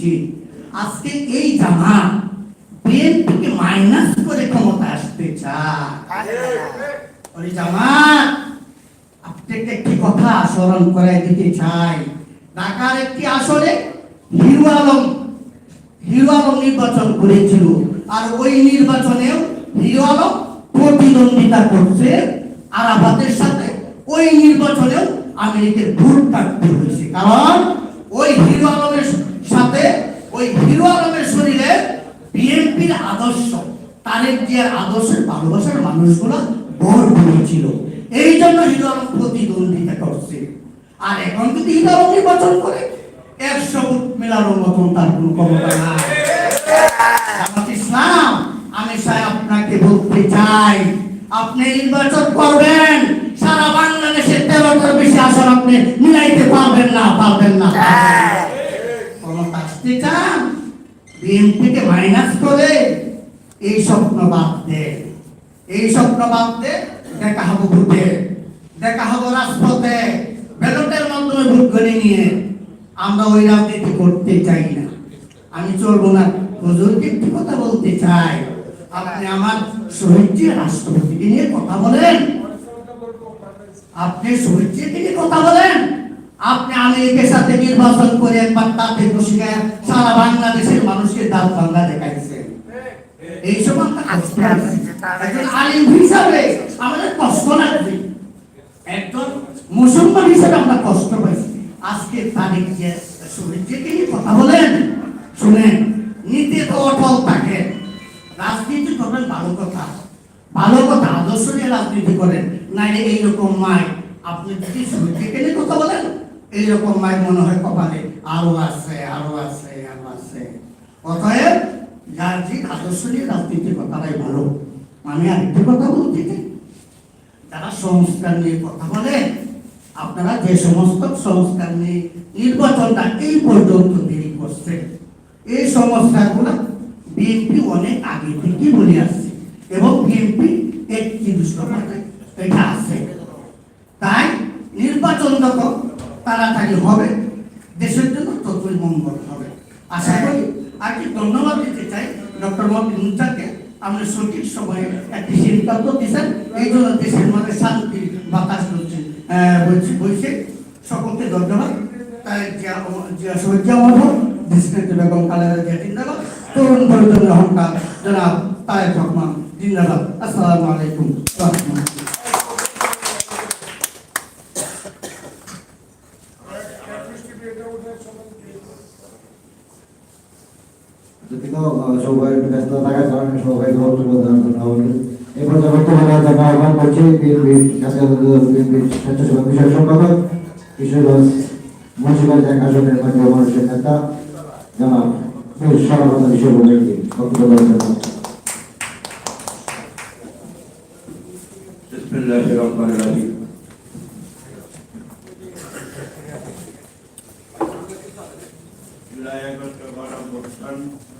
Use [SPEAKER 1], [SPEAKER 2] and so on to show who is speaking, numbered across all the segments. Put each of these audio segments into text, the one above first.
[SPEAKER 1] উচিত। আজকে এই জামাত বিএনপিকে মাইনাস করে ক্ষমতা আসতে চায়। জামাত, আপনাকে একটি কথা স্মরণ করে দিতে চাই। ঢাকার একটি আসনে হিরো আলম হিরো আলম নির্বাচন করেছিল। আর ওই নির্বাচনেও হিরো আলম প্রতিদ্বন্দ্বিতা করছে। আরাফাতের সাথে ওই নির্বাচনেও আমেরিকার ভোট কাটতে হয়েছে। কারণ ওই হিরো আলমের সাথে ওই হিরো আলমের শরীরে বিএনপির আদর্শ, তারেক জিয়ার আদর্শের ভালোবাসার মানুষগুলো ভোট দিয়েছিল এই জন্য হিরো আলম প্রতিদ্বন্দ্বিতা করছে। আর এখন যদি হিরো আলম নির্বাচন করে, একশো ভোট মেলানোর মতন তার কোনো ক্ষমতা নাই। ইসলাম, আমি সাহেব আপনাকে বলতে চাই, আপনি নির্বাচন করবেন, সারা বাংলাদেশে তেরোটার বেশি আসন আপনি মিলাইতে পারবেন না পারবেন না। আসতে চান? বিএনপিকে মাইনাস করে এই স্বপ্ন দে এই স্বপ্ন দে দেখা হব ভোটে দেখা হব রাজপথে, ব্যালটের মাধ্যমে ভোট করে নিয়ে। আমরা ওই রাজনীতি করতে চাই না। আমি চলবো না। হুজুরকে একটি কথা বলতে চাই আপনি আমার শহীদ রাষ্ট্রপতিকে নিয়ে কথা বলেন। আপনি শহীদকে নিয়ে কথা বলেন। আপনি আমেরিকার সাথে নির্বাচন করে একবার তাতে বসে সারা বাংলাদেশের মানুষকে দাঁত বাংলা দেখাইছেন। এই সময় একজন আলিম হিসাবে আমাদের কষ্ট লাগছে একজন মুসলমান হিসাবে আমরা কষ্ট পাইছি। আজকে তারিখ যে শহীদকে নিয়ে কথা বলেন, শুনেন, নীতি তো অটল থাকে। রাজনীতি করবেন, ভালো কথা। ভালো কথা, আদর্শ নিয়ে রাজনীতি করেন। নাইলে এইরকম মায় আপনি যদি শহীদকে নিয়ে কথা বলেন এইরকম মায় মনে হয় কপালে আরও আছে আরও আছে আরও আছে। অতএব যার যে আদর্শ নিয়ে রাজনীতি কথাটাই ভালো আমি আরেকটি কথা বলতে যারা সংস্কার নিয়ে কথা বলে, আপনারা যে সমস্ত সংস্কার নিয়ে নির্বাচনটা এই পর্যন্ত দেরি করছে, এই সংস্কারগুলো বিএনপি অনেক আগে থেকে বলে আসছে এবং বিএনপি একত্রিশ এটা আছে। তাই নির্বাচন যত তাড়াতাড়ি হবে। দেশের জন্য ততই মঙ্গল হবে। আশা করি আর কি ধন্যবাদ দিতে চাই ডক্টর মোহাম্মদ মুন্তাকে। আপনি সঠিক সময়ে একটি সিদ্ধান্ত দিয়েছেন। এই জন্য দেশের মধ্যে শান্তি বাতাস বলছে বলছি বলছে সকলকে ধন্যবাদ। তাই জিন্দাবাদ। তরুণ জিন্দাবাদ। আসসালামু আলাইকুম। রাহমাতুল্লাহ।
[SPEAKER 2] দুঃখিত সবাই ব্যস্ত থাকার কারণে সবাই সহযোগ প্রদান করা হবে। এই পর্যন্ত জানা আহ্বান করছি বিএনপির বিএনপির স্বেচ্ছাসেবক বিষয় সম্পাদক কিশোরগঞ্জ মুন্সিপাল এক আসনের মাঝে মানুষের নেতা জনাব সর্বদা বিষয় বলেন বক্তব্য
[SPEAKER 3] বিসমিল্লাহির July, August, November, and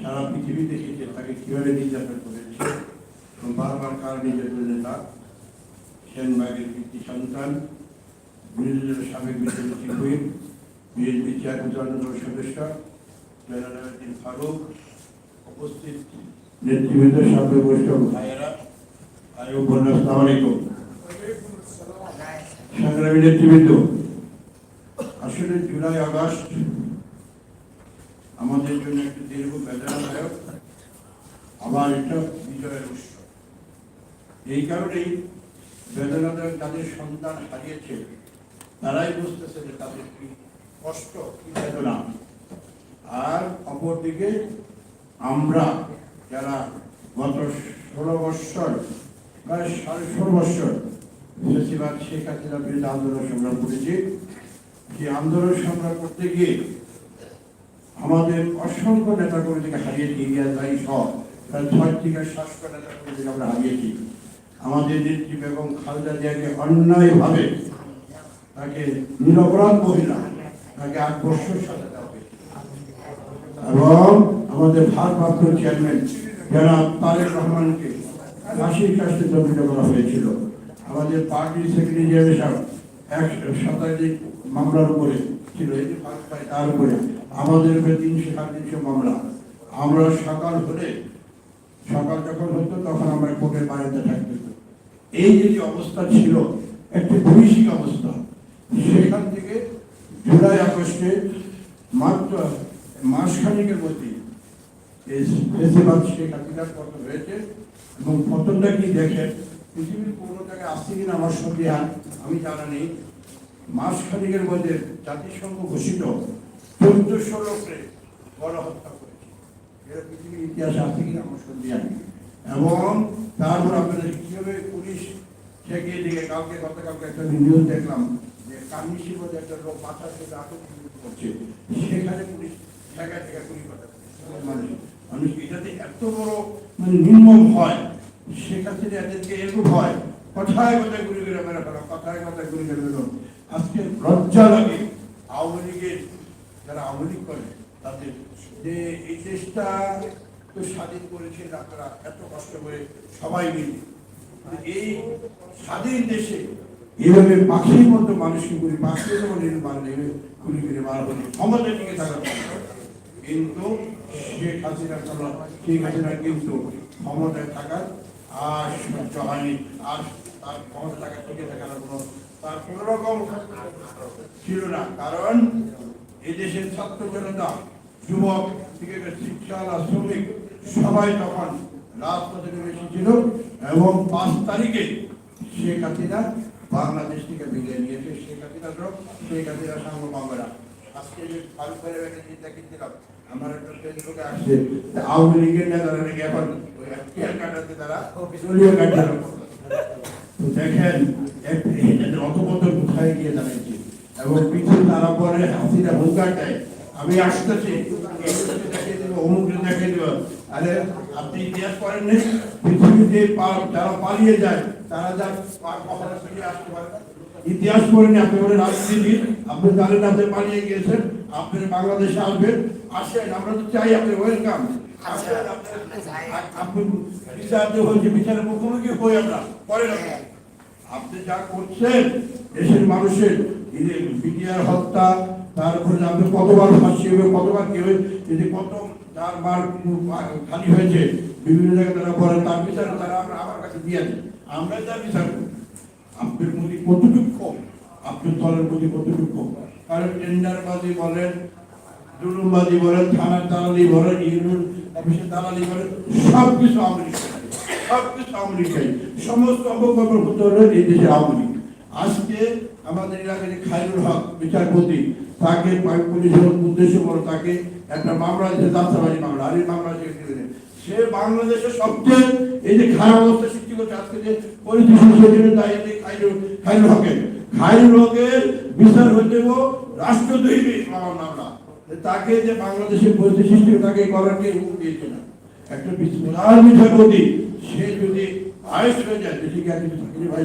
[SPEAKER 3] সারা পৃথিবী দেখেছে তাকে কীভাবে নির্যাতন করেছে, এবং বারবার কার নির্যাতনের নেতা সেনবাগের কৃতি সন্তান বিরোধী দলের সাবেক বিদ্যালয় হুইপ বিএনপি চেয়ারম্যান সদস্য জয়নালাউদ্দিন ফারুক, উপস্থিত নেতৃবৃন্দ সাবেক বৈষ্ণব ভাইয়েরা আয়ু বন্যা আসসালামু সংগ্রামী নেতৃবৃন্দ, আসলে জুলাই আগস্ট আমাদের জন্য একটি দীর্ঘ বেদনাদায়ক আবার একটা বিজয়ের উৎসব এই কারণেই বেদনাদায়ক যাদের সন্তান হারিয়েছে, তারাই বুঝতেছে যে তাদের কি কষ্ট, কি বেদনা। আর অপরদিকে আমরা যারা গত ষোলো বৎসর, প্রায় সাড়ে ষোলো বৎসর ফেসিবাদ, শেখ হাসিনার বিরুদ্ধে আন্দোলন সংগ্রাম করেছি, সেই আন্দোলন সংগ্রাম করতে গিয়ে আমাদের অসংখ্য নেতা কর্মীদেরকে হারিয়েছি ইলিয়াস ভাই সহ প্রায় ছয় থেকে সাতশো নেতা কর্মীদেরকে আমরা হারিয়েছি আমাদের নেত্রী বেগম খালেদা জিয়াকে অন্যায়ভাবে তাকে নিরপরাধ মহিলা, তাকে আট বছর সাজা দেওয়া হয়েছে। এবং আমাদের ভারপ্রাপ্ত চেয়ারম্যান যারা তারেক রহমানকে ফাঁসির কাছে দণ্ডিত করা হয়েছিল, আমাদের পার্টির সেক্রেটারি জেনারেল এক শতাধিক মামলার উপরে ছিল, এই তার উপরে। আমাদের তিনশো সাড়ে তিনশো মামলা। আমরা সকাল হলে, সকাল যখন হতো তখন আমরা কোর্টের বাড়িতে থাকতে এই যে অবস্থা ছিল, একটি ভৈষিক অবস্থা। সেখান থেকে জুলাই আগস্টে মাত্র মাসখানিকের মধ্যে ফেসিবাদ শেখ হাসিনার পতন হয়েছে এবং পতনটা কি দেখেন? পৃথিবীর কোনো জায়গায় আসছে কিনা আমার আর আমি জানা নেই। মাসখানিকের মধ্যে জাতিসংঘ ঘোষিত চোদ্দশো লোকরে গণহত্যা করেছে। এটা আছে কিনা আমার সঙ্গে জানি এবং তারপর আপনাদের কীভাবে পুলিশ থেকে দিকে কালকে গতকালকে একটা নিউজ দেখলাম যে কার্নিশির মধ্যে একটা লোক মাথা থেকে আটক করছে সেখানে পুলিশ জায়গা থেকে গুলি কথা মানুষ এটাতে এত বড় মানে নির্মম হয়? সেক্ষেত্রে এদেরকে এরকম হয়, কথায় কথায় গুলি করে মেরে ফেলো, কথায় কথায় গুলি করে মেরো আজকে লজ্জা লাগে আওয়ামী লীগের যারা আওয়ামী লীগ করে, তাদের যে এই দেশটা তো স্বাধীন করেছেন আপনারা এত কষ্ট করে সবাই মিলে। এই স্বাধীন দেশে এইভাবে পাখির মতো মানুষকে গুলি পাখি যেমন মারলে গুলি করে মারা হচ্ছে ক্ষমতা টিকে থাকার কিন্তু শেখ হাসিনা চলো শেখ হাসিনা কিন্তু ক্ষমতায় থাকার আর সহ্য হয়নি। আর তার ক্ষমতা থাকার টিকে থাকার কোনো, তার কোনো রকম ছিল না। কারণ এই দেশের ছাত্র জনতা যুবক থেকে শিক্ষালা শ্রমিক সবাই তখন রাজপথে নেমে এসেছিল এবং পাঁচ তারিখে শেখ হাসিনা বাংলাদেশ থেকে বিদায় নিয়েছে। শেখ হাসিনার লোক শেখ হাসিনা আজকে যে ফারুক ভাইয়ের একটা চিন্তা কিনছিলাম আমার একটা ফেসবুকে আসছে যে আওয়ামী লীগের নেতারা নাকি এখন কাটাতে তারা দলীয় কার্যালয় দেখেন অতপতন কোথায় গিয়ে দাঁড়িয়েছে এবং পিছু তারা পরে হাসিনা হুঙ্কার দেয় আমি আসতেছি। দেখিয়ে দেবো আরে আপনি ইতিহাস করেন পৃথিবীতে যারা পালিয়ে যায় তারা যা কখনো ফিরে আসতে পারে। ইতিহাস পড়েনি আপনি বলে রাজনীতি। আপনি জানেন আপনি পালিয়ে গিয়েছেন। আপনি বাংলাদেশে আসবেন। আসেন আমরা তো চাই আপনি ওয়েলকাম। আপনি বিচার হয়েছে বিচারের মুখোমুখি হই আমরা পরে আপনি যা করছেন, দেশের মানুষের এই যে হত্যা তারপরে আপনি কতবার ফাঁসি হবে, কতবার কি এই কত খালি হয়েছে, বিভিন্ন জায়গায় তারা বলেন তার বিচার তারা আমরা আমার কাছে দিয়ে আমরা তার বিচার করি, আপনার মধ্যে কতটুকু আপনার দলের মধ্যে কতটুকু কারণ টেন্ডারবাজি বলেন, জুলুমবাজি বলেন থানার দালালি বলেন, ইউনিয়ন অফিসের দালালি বলেন সব কিছু করে। সব আওয়ামী লীগ সমস্ত অপকর্ম হতে এই দেশের আওয়ামী আজকে আমাদের এলাকায় যে হক বিচারপতি, তাকে পুলিশের উদ্দেশ্য করে তাকে একটা মামলা দিয়েছে যাত্রাবাড়ি মামলা আর এই মামলা সে বাংলাদেশের সবচেয়ে এই যে খারাপ অবস্থা সৃষ্টি করছে আজকে যে পরিস্থিতি সেজন্য তাই এই যে খায়রুল খায়রুল হকের। খায়রুল হকের বিচার হইতে রাষ্ট্রদ্রোহী মামলা তাকে যে বাংলাদেশের পরিস্থিতি সৃষ্টি তাকে করার কে হুকুম দিয়েছে না। একটা বিশ- বিচারপতি সে যদি আয়স হয়ে যায়, বেশি জ্ঞান কিছু থাকে ভাই,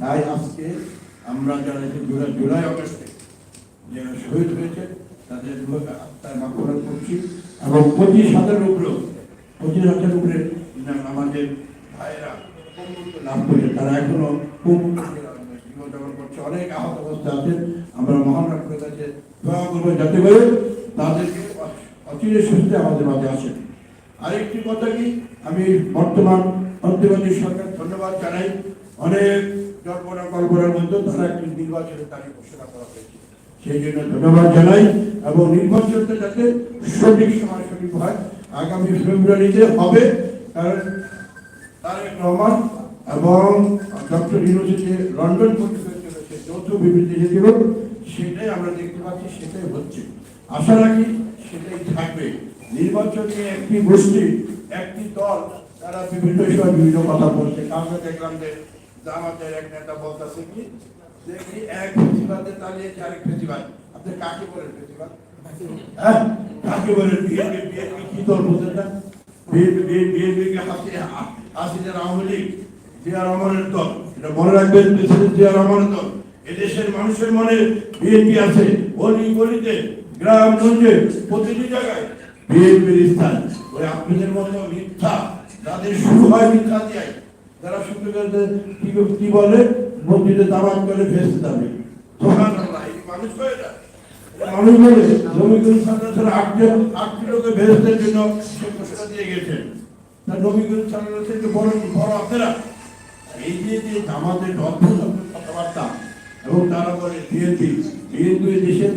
[SPEAKER 3] তাই আজকে আমরা যারা জুলাই জুলাই অগস্টে যারা শহীদ হয়েছে, তাদের আত্মার মাফরত করছি এবং পঁচিশ হাজার উপরে পঁচিশ হাজার উপরে আমাদের ভাইয়েরা লাভ করেছে। তারা এখনও জীবনযাপন করছে। অনেক আহত অবস্থা আছে আমরা মহান রাষ্ট্রের কাছে যাতে করে তাদেরকে অচিরে সুস্থে আমাদের মাঝে আসেন। আরেকটি কথা কি? আমি বর্তমান অন্তর্বর্তী সরকার ধন্যবাদ জানাই। অনেক জল্পনা কল্পনার মধ্যে তারা একটি নির্বাচনের তারিখ ঘোষণা করা হয়েছে। সেই জন্য ধন্যবাদ জানাই এবং নির্বাচনটা যাতে সঠিক সময় সঠিক হয়, আগামী ফেব্রুয়ারিতে হবে। তারেক রহমান এবং ডক্টর ইউনিভার্সিটি লন্ডন পরিষদ চলেছে, যৌথ বিবৃতি যে দিল সেটাই আমরা দেখতে পাচ্ছি, সেটাই হচ্ছে। আশা রাখি সেটাই থাকবে। নির্বাচন একটি গোষ্ঠী, একটি দল, তারা বিভিন্ন সময় বিভিন্ন কথা বলছে। দেখলাম যে জামাতের এক নেতা বলতেছে কি এক প্রতিবাদে আরেক প্রতিবাদ আপনি কাকে বলেন প্রতিবাদ হ্যাঁ কাকে বলে বিএনপি বিএনপি কি দল বোঝেন না? এদেশের মানুষের মনে বিএনপি আছে। গলি গলিতে গ্রাম গঞ্জে প্রতিটি জায়গায় বিএনপির স্থান ওই আপনাদের মতো মিথ্যা, যাদের শুরু হয় মিথ্যা দিয়ে যারা শুনতে গেলে কি বলে? মসজিদে দাবাত করে ভেসতে যাবে মানুষ হয়ে যায়। থেকে বড় বড় আপনারা এই যে যে আমাদের কথাবার্তা এবং তারা বলে বিএনপি বিএনপি দেশের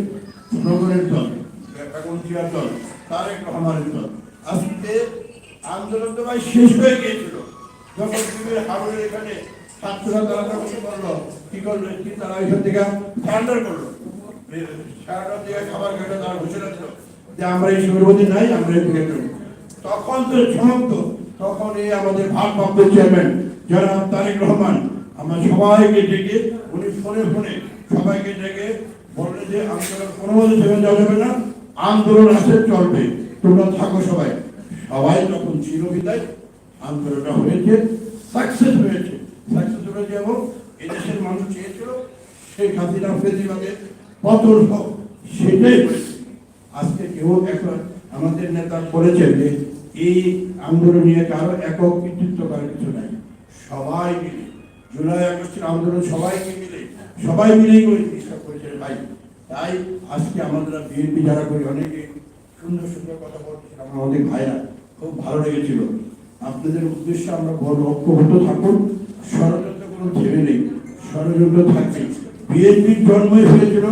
[SPEAKER 3] জনগণের আন্দোলন শেষ হয়ে এখানে তখন আমরা তখন তো সমস্ত তখন এই আমাদের ভারপ্রাপ্ত চেয়ারম্যান, জনাব তারেক রহমান, আমরা সবাইকে ডেকে, উনি ফোনে ফোনে সবাইকে ডেকে বললেন যে, আন্দোলন কোনো মতে যাবে না। আন্দোলন আছে চলবে। তোমরা থাকো সবাই। সবাই যখন ছিল বিদায় আন্দোলনটা হয়েছে সাকসেস হয়েছে। সাকসেস হয়েছে এবং এদেশের মানুষ চেয়েছিল শেখ হাসিনা ফেজিবাদে পতন হোক, সেটাই হয়েছে। আজকে কেউ এখন আমাদের নেতা বলেছেন যে, এই আন্দোলন নিয়ে কারও একক কৃতিত্ব করার কিছু নাই। সবাই মিলে, জুলাই আগস্টের আন্দোলন সবাইকে মিলে, সবাই মিলেই করে চেষ্টা করেছে ভাই। তাই আজকে আমরা বিএনপি যারা করি, অনেকে সুন্দর সুন্দর কথা বলছিলাম আমাদের ভাইরা, খুব ভালো লেগেছিল। আপনাদের উদ্দেশ্যে আমরা বড় ঐক্যবদ্ধ থাকুন, ষড়যন্ত্র কোনো থেমে নেই, ষড়যন্ত্র থাকবে বিএনপির জন্মই হয়েছিল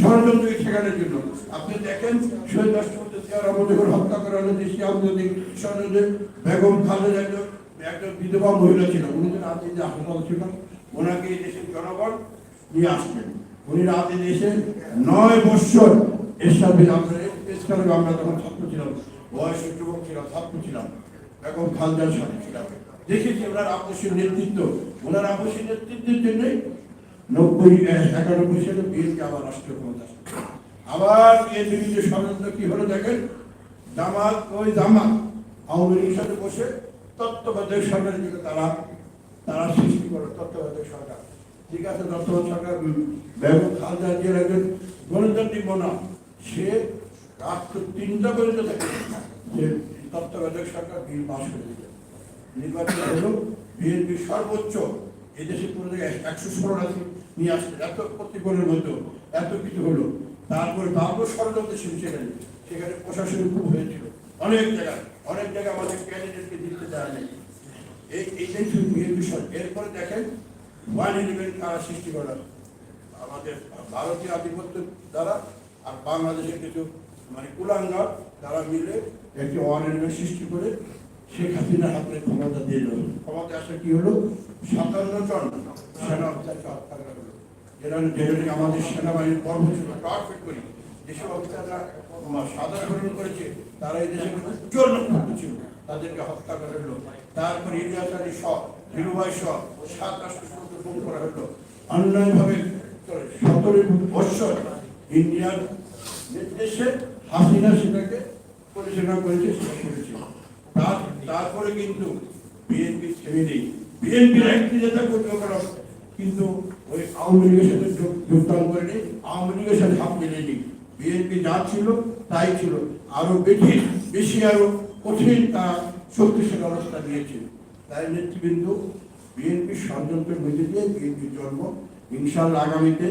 [SPEAKER 3] ষড়যন্ত্রকে ঠেকানোর জন্য। আপনি দেখেন, শহীদ রাষ্ট্রপতি রহমান হত্যা করা হলো দেশীয় আন্তর্জাতিক ষড়যন্ত্রে বেগম খালেদা জিয়া একটা বিধবা মহিলা ছিল। উনি তো রাতে যে হাসপাতাল ছিল। ওনাকে এই দেশের জনগণ নিয়ে আসবেন উনি রাতে দেশে নয় বৎসর এরশাদ বিন আব্দুল আমরা তখন ছাত্র ছিলাম বয়স যুবক ছিলাম ছাত্র ছিলাম এখন খালদার সাথে ছিলাম। দেখেছি ওনার আপসের নেতৃত্ব। ওনার আপসের নেতৃত্বের জন্যই নব্বই একানব্বই সালে বিএনপি আবার রাষ্ট্রীয় ক্ষমতা আবার বিএনপি যে ষড়যন্ত্র কি হলো দেখেন? জামাত, ওই জামাত আওয়ামী লীগের সাথে বসে তত্ত্বাবধায়ক সরকারের দিকে তারা তারা সৃষ্টি করে তত্ত্বাবধায়ক সরকার। ঠিক আছে তত্ত্বাবধায়ক সরকার বেগম খালদা জিয়ার একজন গণতান্ত্রিক মনা সে রাষ্ট্র তিনটা পর্যন্ত থাকে। যে তত্ত্বাবধায়ক সরকার বিল পাশ করে দিল নির্বাচন হলো বিএনপির সর্বোচ্চ এদেশে পুরো জায়গায় একশো ষোলো রাশি নিয়ে আসছে। এত প্রতিকূলের মধ্যে এত কিছু হলো। তারপরে তারপর ষড়যন্ত্র ছিল সেখানে। প্রশাসনিক খুব হয়েছিল। অনেক জায়গায় অনেক জায়গায় আমাদের ক্যান্ডিডেটকে দিতে দেওয়া নেই এই এইটাই ছিল বিএনপি সরকার। এরপরে দেখেন ওয়ান ইলেভেন কারা সৃষ্টি করা আমাদের ভারতীয় আধিপত্য দ্বারা আর বাংলাদেশের কিছু মানে কুলাঙ্গার তারা মিলে একটি ওয়ান ইলেভেন সৃষ্টি করে শেখ হাসিনার হাতে ক্ষমতা দিয়ে দিল। ক্ষমতা আসা কি হলো? সাতান্ন জন সেনা করা হলো। যেগুলি আমাদের সেনাবাহিনীর কর্ম ছিল টার্গেট করি। যেসব অফিসাররা সাধারণ করেছে, তারা এই দেশের উজ্জ্বল ছিল। তাদেরকে হত্যা করা হলো। তারপর ইলিয়াস আলী সহ ইন্ডিয়ার নির্দেশে হাসিনা সেটাকে পরিচালনা করেছে তার তারপরে কিন্তু বিএনপি থেমে নেই। বিএনপির একটি নেতা করতে পারো কিন্তু ওই আওয়ামী লীগের সাথে যোগদান করেনি আওয়ামী লীগের সাথে হাত মিলেনি। বিএনপি যা ছিল, তাই ছিল। আরও বেশি বেশি আরও কঠিন তা শক্তিশালী অবস্থা নিয়েছে। তাই নেতৃবৃন্দ বিএনপির ষড়যন্ত্রের মধ্যে বিএনপির জন্ম। ইনশাল্লাহ আগামীতে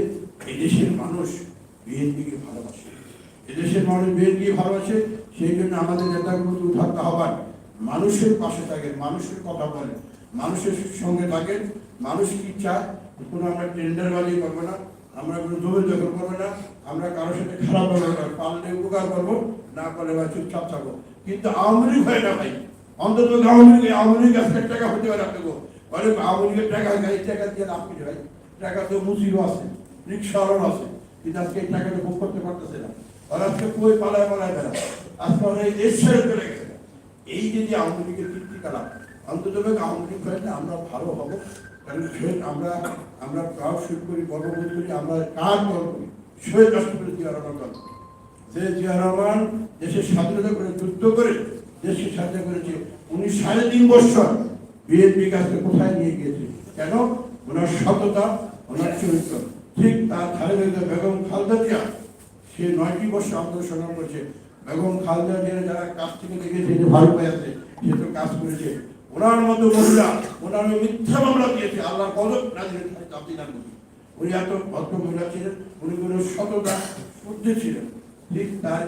[SPEAKER 3] এদেশের মানুষ বিএনপিকে ভালোবাসে। এদেশের মানুষ বিএনপিকে ভালোবাসে, সেই জন্য আমাদের নেতাগুলো উঠাতে হবার মানুষের পাশে থাকেন, মানুষের কথা বলেন, মানুষের সঙ্গে থাকেন, মানুষ কি চায়, কোনো আমরা টেন্ডার টেন্ডারবাজি করব না, আমরা কোনো জমি দখল করব না, আমরা কারোর সাথে খারাপ ব্যবহার করব পারলে উপকার করব, না করলে বা চুপচাপ থাকব। কিন্তু আওয়ামী লীগ হয় না ভাই। অন্তত আওয়ামী টাকা হতে পারে আপনাকে। অনেক আওয়ামী লীগের টাকা গাড়ি টাকা দিয়ে লাভ ভাই? টাকা তো মুসিরও আছে আছে, কিন্তু আজকে এই টাকাটা ভোগ করতে পারতেছে না। আর আজকে কই পালায় পালায় বেড়া আজকে চলে গেছে। এই আওয়ামী লীগের অন্তত আওয়ামী লীগ আমরা ভালো হব। কারণ আমরা আমরা প্রাউড শুট করি, গর্ববোধ করি, আমরা কার দল করি? শহীদ রাষ্ট্রপতি রহমান দল সে জিয়া রহমান দেশের স্বাধীনতা করে যুদ্ধ করে দেশকে স্বাধীন করেছে। উনি সাড়ে তিন বছর বিএনপি কাছে কোথায় নিয়ে গিয়েছে? কেন? ওনার সততা, ওনার চরিত্র। ঠিক তার ধারে বেগম খালদা জিয়া, সে নয়টি বছর আন্দোলন সংগ্রাম করেছে। বেগম খালদা জিয়া যারা কাছ থেকে দেখেছে যে ভালো পেয়ে আছে, সে তো কাজ করেছে। ওনার মতো মহিলা, ওনার মিথ্যা মামলা দিয়েছে আল্লাহ কদক রাজনীতি আপনি না উনি এত ভদ্র মহিলা ছিলেন, উনি কোনো সততা ঊর্ধ্বে ছিলেন। ঠিক তার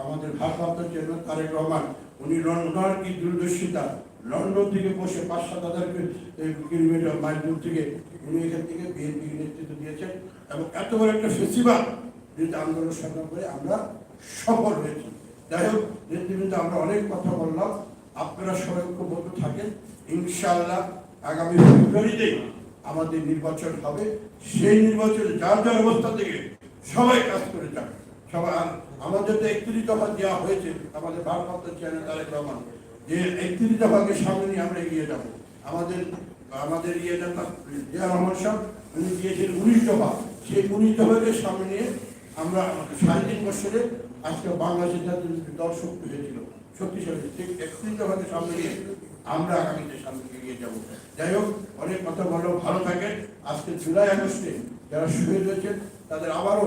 [SPEAKER 3] আমাদের ভারপ্রাপ্ত চেয়ারম্যান তারেক রহমান উনি লন্ডন কি দূরদর্শিতা? লন্ডন থেকে বসে পাঁচ সাত হাজার কিলোমিটার মাইল দূর থেকে উনি এখান থেকে বিএনপি নেতৃত্ব দিয়েছেন এবং এত বড় একটা ফেস্টিভাল বিরুদ্ধে আন্দোলন সংগ্রাম করে আমরা সফল হয়েছি। যাই হোক, নেতৃবৃন্দ, আমরা অনেক কথা বললাম। আপনারা সবাই ঐক্যবদ্ধ থাকেন। ইনশাআল্লাহ আগামী ফেব্রুয়ারিতে আমাদের নির্বাচন হবে। সেই নির্বাচনে যার যার অবস্থা থেকে সবাই কাজ করে যান সবাই আমাদের তো একত্রিশ দফা দেওয়া হয়েছে। আমাদের ভারপ্রাপ্ত চেয়ারম্যান তারেক রহমান, যে একত্রিশ দফাকে সামনে নিয়ে আমরা এগিয়ে যাব। আমাদের আমাদের ইয়ে নেতা জিয়া রহমান সাহেব, উনি দিয়েছেন উনিশ দফা। সেই উনিশ দফাকে সামনে নিয়ে আমরা সাড়ে তিন বছরে আজকে বাংলাদেশের জাতীয় দল শক্তি হয়েছিল, শক্তিশালী। ঠিক একত্রিশ দফাকে সামনে নিয়ে আমরা আগামীতে সামনে এগিয়ে যাব। যাই হোক, অনেক কথা বলো, ভালো থাকেন। আজকে জুলাই আগস্টে যারা শহীদ হয়েছেন, তাদের আবারও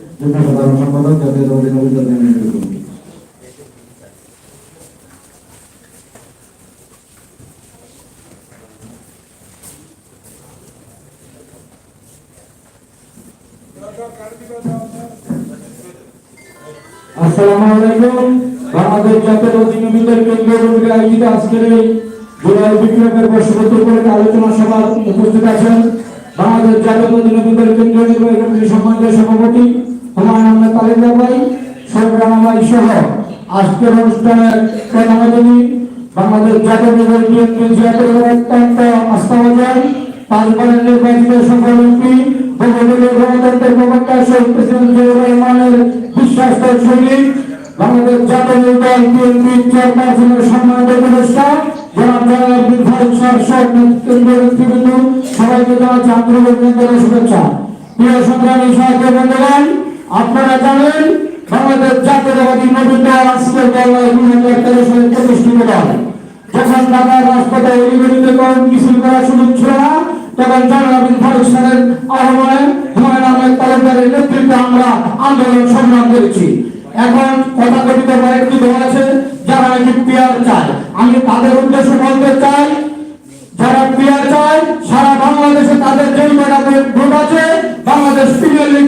[SPEAKER 2] যুগ্ম সাধারণ সম্পাদক জাতীয় দল নবীন
[SPEAKER 4] আসসালামু আলাইকুম। বাংলাদেশ জাতীয় অধিনিবিদের কেন্দ্রীয় কমিটি আয়োজিত আজকের এই জুলাই বিপ্লবের বর্ষপূর্তি আলোচনা সভা উপস্থিত আছেন বাংলাদেশ জাতীয় অধিনিবিদের কেন্দ্রীয় নির্বাহী সভাপতি হুমায়ুন আহমেদ তালিমদার ভাই সরকার ভাই সহ আজকের অনুষ্ঠানের প্রধান অতিথি বাংলাদেশ জাতীয় নির্বাহী বিএনপি জাতীয় অত্যন্ত আস্থাভাজন পাঁচবারের নির্বাচিত সফল এমপি, বহুদলীয় গণতন্ত্রের প্রবক্তা শহীদ প্রেসিডেন্ট জিয়াউর রহমানের বিশ্বাস্ত সৈনিক বাংলাদেশ জাতীয় দল বিএনপি চেয়ারপারসনের সম্মানিত উপদেষ্টা, জনাব জনাব আব্দুল ফারুক কেন্দ্রীয় নেতৃবৃন্দ সবাইকে জানাচ্ছি আন্তরিক অভিনন্দন ও শুভেচ্ছা। প্রিয় সংগ্রামী সাহায্য বন্ধুগণ আপনারা জানেন, বাংলাদেশ জাতীয়তাবাদী নবীন দল আজকের দল দুই হাজার তেরো সালে প্রতিষ্ঠিত দল যখন ঢাকার রাজপথে এলিগেরিতে কোন মিছিল করা সুযোগ ছিল না, তখন জনাব ফারুক সাহেবের আহ্বানে হুমায়ুন আহমেদ তালুকদারের নেতৃত্বে আমরা আন্দোলন সংগ্রাম করেছি। এখন কথা কথিত কয়েকটি দল আছে, যারা নাকি পিয়ার চায়। আমি তাদের উদ্দেশ্য বলতে চাই, যারা পিয়ার চায়, সারা বাংলাদেশে তাদের যেই কটা ভোট আছে, বাংলাদেশ প্রিমিয়ার লিগ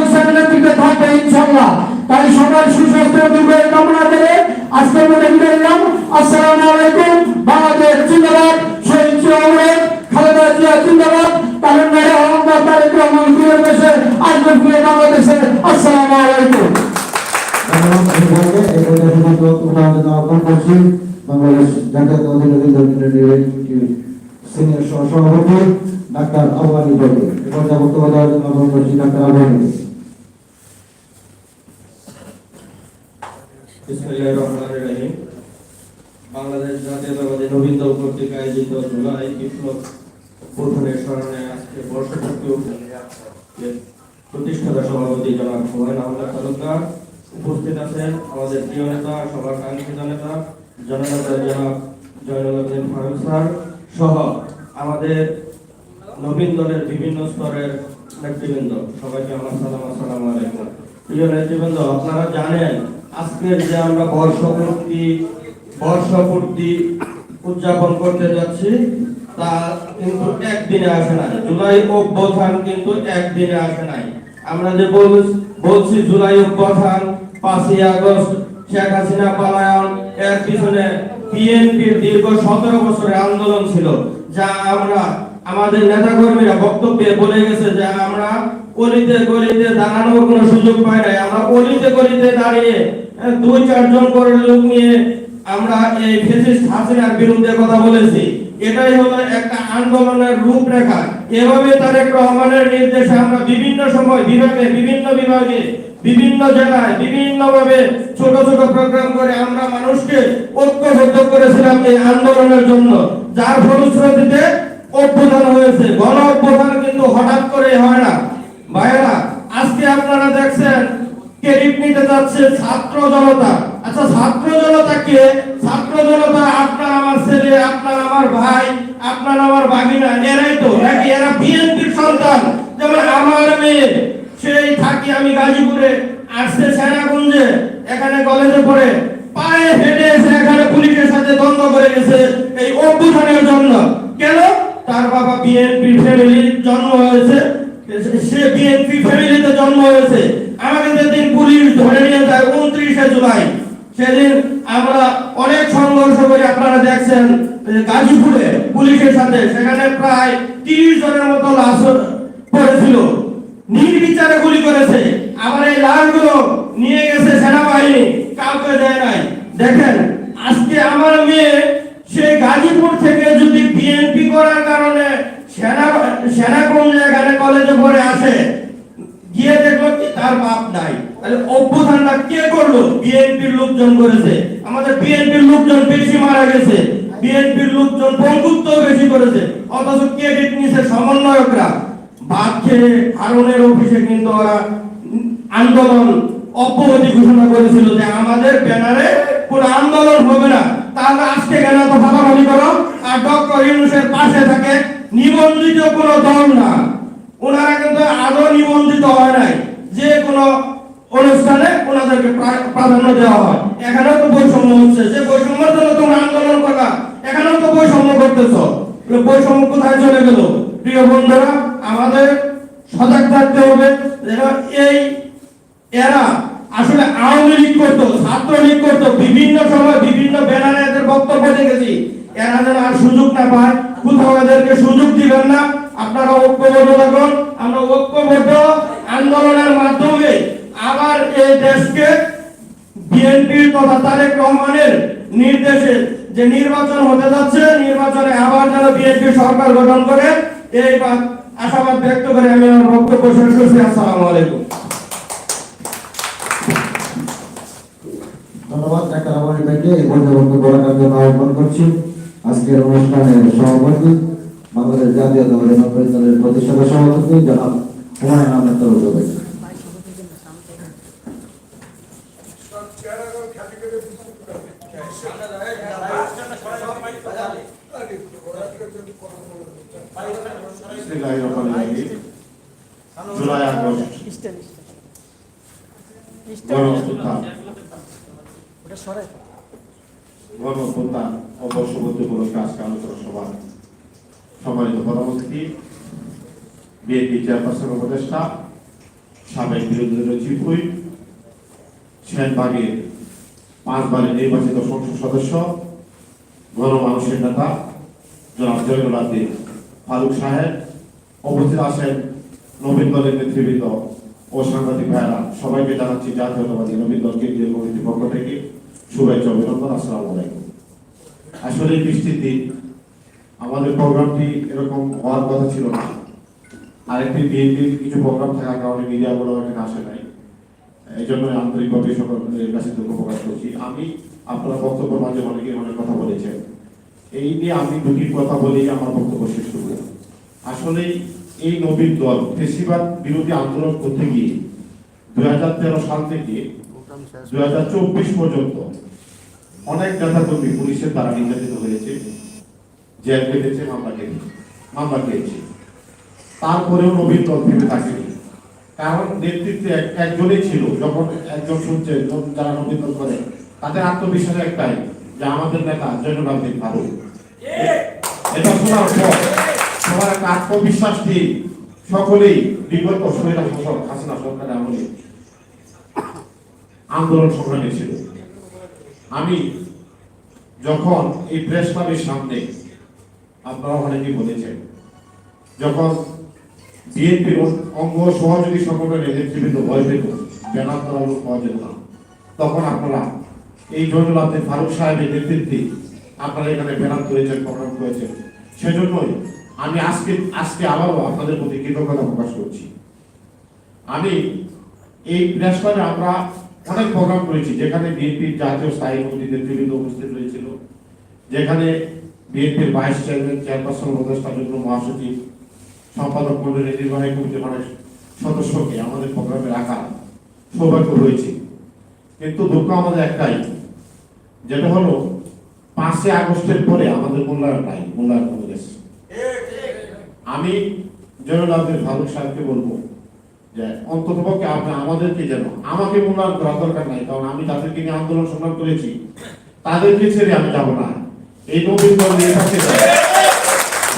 [SPEAKER 4] নেতৃত্বে তাই সবার সুস্বাস্থ্য দীর্ঘের কামনা করে আজকের মধ্যে বিদায় নিলাম। আসসালামু আলাইকুম। বাংলাদেশ জিন্দাবাদ। শহীদ জিয়াউর খালেদা জিয়া জিন্দাবাদ। তাদের মেয়ে অহংকার তারেক রহমান ফিরে দেশে আসবেন ফিরে বাংলাদেশে। আসসালামু আলাইকুম।
[SPEAKER 2] রাখার জন্য আহ্বান বাংলাদেশ দল নির্বাহী কমিটির সিনিয়র সহ সভাপতি ডাক্তার আহ্বানী বলবে এই পর্যায়ে বক্তব্য দেওয়ার জন্য আহ্বান করছি ডাক্তার আহ্বানী
[SPEAKER 5] বাংলাদেশ জাতীয়তাবাদী নবীন দল কর্তৃক আয়োজিত সভাপতি জনাব উপস্থিত আছেন প্রিয় নেতা সবার কাঙ্ক্ষিত নেতা, জননেতা জনাব জয়নুল সহ আমাদের নবীন দলের বিভিন্ন স্তরের নেতৃবৃন্দ। সবাইকে আমার সালাম আসসালামু আলাইকুম। প্রিয় নেতৃবৃন্দ, আপনারা জানেন আজকের যে আমরা বর্ষপূর্তি বর্ষপূর্তি উদযাপন করতে যাচ্ছি, তা কিন্তু একদিনে আসে নাই। জুলাই অভ্যুত্থান কিন্তু একদিনে আসে নাই। আমরা যে বলছি জুলাই অভ্যুত্থান পাঁচই আগস্ট, শেখ হাসিনা পালায়ন, এর পিছনে বিএনপির দীর্ঘ সতেরো বছরের আন্দোলন ছিল, যা আমরা আমাদের নেতাকর্মীরা বক্তব্যে বলে গেছে যে আমরা অলিতে গলিতে দাঁড়ানোর কোনো সুযোগ পাই নাই। আমরা অলিতে গলিতে দাঁড়িয়ে দুই, চারজন করে লোক নিয়ে আমরা এই ফেসিস্ট হাসিনার বিরুদ্ধে কথা বলেছি। এটাই হলো একটা আন্দোলনের রূপরেখা। এভাবে তারেক রহমানের নির্দেশে আমরা বিভিন্ন সময় বিভাগে, বিভিন্ন বিভাগে, বিভিন্ন জেলায় বিভিন্ন ভাবে ছোট ছোট প্রোগ্রাম করে আমরা মানুষকে ঐক্যবদ্ধ করেছিলাম এই আন্দোলনের জন্য। যার ফলশ্রুতিতে অভ্যুত্থান হয়েছে। গণ অভ্যুত্থান কিন্তু হঠাৎ করে হয় না। ভাইরা আজকে আপনারা দেখছেন ক্রেডিট নিতে যাচ্ছে ছাত্র জনতা। আচ্ছা ছাত্র জনতা কে? ছাত্র জনতা আপনার আমার ছেলে, আপনার আমার ভাই, আপনার আমার ভাগিনা, এরাই তো, নাকি এরা বিএনপির সন্তান? যেমন আমার মেয়ে, সেই থাকি আমি গাজীপুরে, আসছে সেনাকুঞ্জে এখানে কলেজে পড়ে, পায়ে হেঁটে এসে এখানে পুলিশের সাথে দ্বন্দ্ব করে গেছে এই অভ্যুত্থানের জন্য। কেন? তার বাবা বিএনপি ফ্যামিলির জন্ম হয়েছে। সে বিএনপি ফ্যামিলিতে জন্ম হয়েছে। আমাকে যেদিন পুলিশ ধরে নিয়ে যায় উনত্রিশে জুলাই, সেদিন আমরা অনেক সংঘর্ষ করে, আপনারা দেখছেন গাজীপুরে পুলিশের সাথে, সেখানে প্রায় তিরিশ জনের মতো লাশ পড়েছিল। নির্বিচারে গুলি করেছে। আবার এই লাশগুলো নিয়ে গেছে সেনাবাহিনী, কাউকে দেয় নাই। দেখেন, আজকে আমার মেয়ে, সে গাজীপুর থেকে যদি বিএনপি করার কারণে সেনা সেনাকুঞ্জ এখানে কলেজে পড়ে আসে। গিয়ে দেখল কি তার বাপ নাই। তাহলে অভ্যুত্থানটা কে করল? বিএনপির লোকজন করেছে। আমাদের বিএনপির লোকজন বেশি মারা গেছে। বিএনপির লোকজন বন্ধুত্ব বেশি করেছে। অথচ ক্রেডিট নিছে? সমন্বয়করা। ভাত খেয়ে হারুনের অফিসে কিন্তু ওরা আন্দোলন, অব্যাহতি ঘোষণা করেছিল যে আমাদের ব্যানারে কোনো আন্দোলন হবে না। তাহলে আজকে কেন তো ভাবাভাবি করো? আর ডক্টর ইউনুসের পাশে থাকে নিবন্ধিত কোনো দল না। ওনারা কিন্তু আদৌ নিবন্ধিত হয় নাই। যে কোনো অনুষ্ঠানে ওনাদেরকে প্রাধান্য দেওয়া হয়। এখানেও তো বৈষম্য হচ্ছে। যে বৈষম্যের জন্য তোমরা আন্দোলন করবা, এখানেও তো বৈষম্য করতেছ বৈষম্য কোথায় চলে গেল? প্রিয় বন্ধুরা, আমাদের সজাগ থাকতে হবে এই এরা আসলে আওয়ামী লীগ করতো ছাত্র লীগ করতো। বিভিন্ন সময় বিভিন্ন ব্যানারে এদের বক্তব্য দেখেছি। এরা যেন আর সুযোগ না পায়। কোথাও এদেরকে সুযোগ দিবেন না। আপনারা ঐক্যবদ্ধ থাকুন। আমরা ঐক্যবদ্ধ আন্দোলনের মাধ্যমে আবার এই দেশকে বিএনপির তথা তারেক রহমানের নির্দেশে যে নির্বাচন হতে যাচ্ছে, নির্বাচনে আবার যেন বিএনপি সরকার গঠন করে, এই আশাবাদ ব্যক্ত করে আমি আমার বক্তব্য শেষ করছি। আসসালামু আলাইকুম।
[SPEAKER 2] ধন্যবাদ, ডাক্তার রমণী ভাইকে। এই পর্যায়ে বক্তব্য রাখার জন্য আহ্বান করছি। আজকের অনুষ্ঠানের সভাপতি বাংলাদেশ জাতীয় দলের প্রতিষ্ঠাতা সভাপতি জনাব হুমায়ুন আহমেদ তরফ ভাই
[SPEAKER 6] বিসমিল্লাহির রহমানির রহিম। জুলাই আগস্ট গণঅভ্যুত্থান গণঅভ্যুত্থান ও বর্ষপূর্তি উপলক্ষে আজকে আলোচনা সভা সম্মানিত প্রধান অতিথি বিএনপি চেয়ারপারসন উপদেষ্টা সাবেক সেনবাগের পাঁচবারের নির্বাচিত সংসদ সদস্য, গণমানুষের নেতা, জনাব ফারুক সাহেব, উপস্থিত আছেন নবীন দলের নেতৃবৃন্দ ও সাংবাদিক ভাইয়েরা। সবাইকে জানাচ্ছি জাতীয়তাবাদী নবীন দল কেন্দ্রীয় কমিটির পক্ষ থেকে শুভেচ্ছা অভিনন্দন। আসসালামু আলাইকুম। আসলে বৃষ্টির দিন আমাদের প্রোগ্রামটি এরকম হওয়ার কথা ছিল না। আরেকটি বিএনপির কিছু প্রোগ্রাম থাকার কারণে মিডিয়াগুলো এখানে আসে নাই। এই জন্য আন্তরিকভাবে সকলের কাছে দুঃখ প্রকাশ করছি। আমি আপনার বক্তব্য মাঝে অনেকে অনেক কথা বলেছেন। এই নিয়ে আমি দুটি কথা বলেই আমার বক্তব্য শেষ আসলে এই দল বিরোধী আন্দোলন করতে গিয়ে দুই হাজার তেরো সাল থেকে দুই হাজার চব্বিশ পর্যন্ত অনেক নেতাকর্মী পুলিশের দ্বারা নির্যাতিত হয়েছে, জেল কেটেছে মামলা কেটেছে মামলা খেয়েছে। তারপরেও নবীন দল থাকেনি কারণ নেতৃত্বে এক- একজনই ছিল, যখন একজন শুনছে যারা নবীন করে, তাদের আত্মবিশ্বাস একটাই যে আমাদের নেতা জয়নুল আবদিন ফারুক। এটা শোনার পর সবার একটা আত্মবিশ্বাস দিয়ে সকলেই বিগত শহীদ শাসক হাসিনা সরকারের আমলে আন্দোলন সংগ্রামী ছিল। আমি যখন এই প্রেস ক্লাবের সামনে আপনারা অনেকেই বলেছেন, যখন বিএনপির অঙ্গ সহযোগী সংগঠনের নেতৃবৃন্দ ভয় পেত ব্যানার লোক পাওয়া যেত না। তখন আপনারা এই জয়নুল ফারুক সাহেবের নেতৃত্বে আপনারা এখানে ব্যানার করেছেন প্রোগ্রাম করেছেন। সেজন্যই আমি আজকে আজকে আবারও আপনাদের প্রতি কৃতজ্ঞতা প্রকাশ করছি। আমি এই প্রেস আমরা অনেক প্রোগ্রাম করেছি, যেখানে বিএনপির জাতীয় স্থায়ী কমিটির নেতৃবৃন্দ উপস্থিত হয়েছিল, যেখানে বিএনপির ভাইস চেয়ারম্যান চেয়ারপারসন উপদেষ্টা, যুগ্ম মহাসচিব সম্পাদক মন্ডলী নির্বাহী কমিটির অনেক সদস্যকে আমাদের প্রোগ্রামে রাখা সৌভাগ্য হয়েছে। কিন্তু দুঃখ আমাদের একটাই, যেটা হলো পাঁচই আগস্টের পরে আমাদের মূল্যায়ন নাই, মূল্যায়ন কমে গেছে। আমি জয়নুল আবদিন ফারুক সাহেবকে বলব যে অন্তত পক্ষে আপনি আমাদেরকে যেন, আমাকে মূল্যায়ন করার দরকার নাই, কারণ আমি তাদেরকে নিয়ে আন্দোলন সংগ্রাম করেছি। তাদেরকে ছেড়ে আমি যাব না। এই নবীন দল নিয়ে থাকতে চাই।